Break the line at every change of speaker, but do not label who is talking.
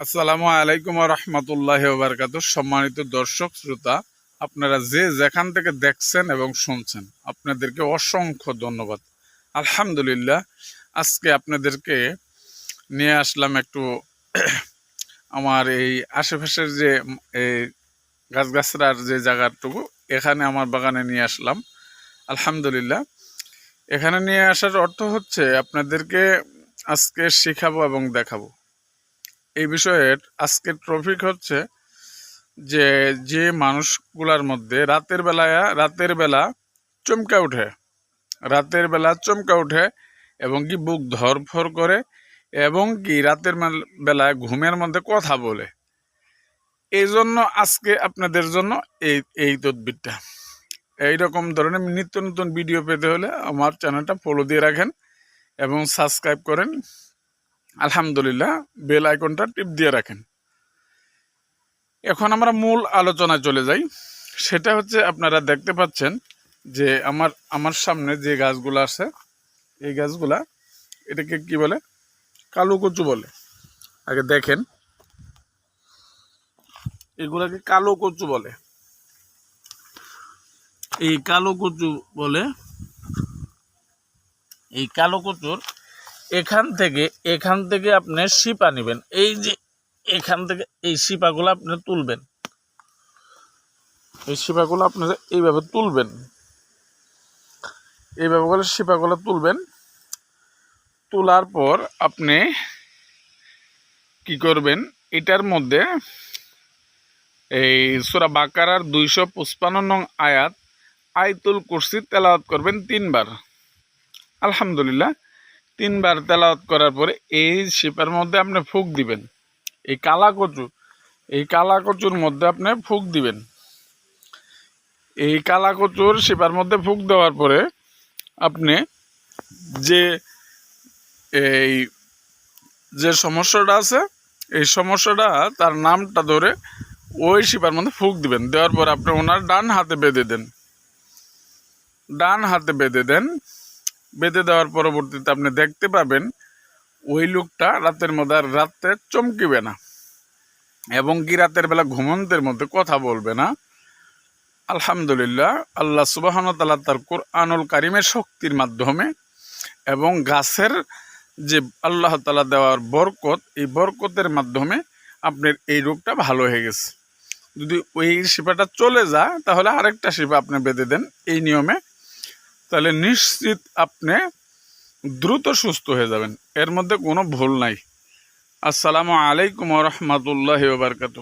আসসালামু আলাইকুম রহমতুল্লাহ বারকাত সম্মানিত দর্শক, শ্রোতা, আপনারা যে যেখান থেকে দেখছেন এবং শুনছেন, আপনাদেরকে অসংখ্য ধন্যবাদ। আলহামদুলিল্লাহ, আজকে আপনাদেরকে নিয়ে আসলাম একটু আমার এই আশেপাশের যে, এই গাছগাছরার যে জায়গাটুকু, এখানে আমার বাগানে নিয়ে আসলাম। আলহামদুলিল্লাহ, এখানে নিয়ে আসার অর্থ হচ্ছে আপনাদেরকে আজকে শেখাবো এবং দেখাবো। এই বিষয়ের আজকের টপিক হচ্ছে যে যে মানুষগুলার মধ্যে রাতের বেলায়, রাতের বেলা চমকা উঠে। রাতের বেলা চমকা উঠে এবং কি বুক ধরফর করে এবং কি রাতের বেলায় ঘুমের মধ্যে কথা বলে। এই জন্য আজকে আপনাদের জন্য এই এই তদবিরটা। এইরকম ধরনের নিত্য নতুন ভিডিও পেতে হলে আমার চ্যানেলটা ফলো দিয়ে রাখেন এবং সাবস্ক্রাইব করেন। আলহামদুলিল্লাহ বেল আইকনটা টিপ দিয়ে রাখেন। এখন আমরা মূল আলোচনায় চলে যাই। সেটা হচ্ছে আপনারা দেখতে পাচ্ছেন যে আমার আমার সামনে যে গাছগুলো আছে, এই গাছগুলা এটাকে কি বলে? কালো কচু বলে। আগে দেখেন। এগুলাকে কালো কচু বলে। এই কালো কচু বলে, এই কালো কচুর এখান থেকে এখান থেকে আপনি শিপা নেবেন। এই যে এখান থেকে এই শিপাগুলো আপনি তুলবেন। এই শিপাগুলো আপনারা এইভাবে তুলবেন। এইভাবে করে শিপাগুলো তুলবেন। তোলার পর আপনি কি করবেন, এটার মধ্যে এই সুরা বাকারার দুইশো পঁচপান্ন নং আয়াত, আয়তুল কুরসি তেলাওয়াত করবেন তিনবার। আলহামদুলিল্লাহ। তিনবার তেলাওয়াত করার পরে এই শিপার মধ্যে আপনি ফুক দিবেন। এই কালা কচু এই কালা কচুর মধ্যে আপনি ফুক দিবেন। এই কালা কচুর শিপার মধ্যে ফুক দেওয়ার পরে আপনি যে এই যে সমস্যাটা আছে, এই সমস্যাটা তার নামটা ধরে ওই শিপার মধ্যে ফুক দিবেন। দেওয়ার পর আপনি ওনার ডান হাতে বেঁধে দেন। ডান হাতে বেঁধে দেন। বেঁধে দেওয়ার পরবর্তীতে আপনি দেখতে পাবেন ওই লোকটা রাতের মধ্যে আর রাতে চমকিবে না। এবং কি রাতের বেলা ঘুমন্তের মধ্যে কথা বলবে না। আলহামদুলিল্লাহ, আল্লাহ সুবাহন তালা তার কোরআনুল কারিমের শক্তির মাধ্যমে এবং গাছের যে আল্লাহ তালা দেওয়ার বরকত, এই বরকতের মাধ্যমে আপনার এই রোগটা ভালো হয়ে গেছে। যদি ওই শিপাটা চলে যায়, তাহলে আরেকটা শিপা আপনি বেঁধে দেন। এই নিয়মে তাহলে নিশ্চিত আপনি দ্রুত সুস্থ হয়ে যাবেন। এর মধ্যে কোনো ভুল নাই। আসসালামু আলাইকুম রহমতুল্লাহ বারকাত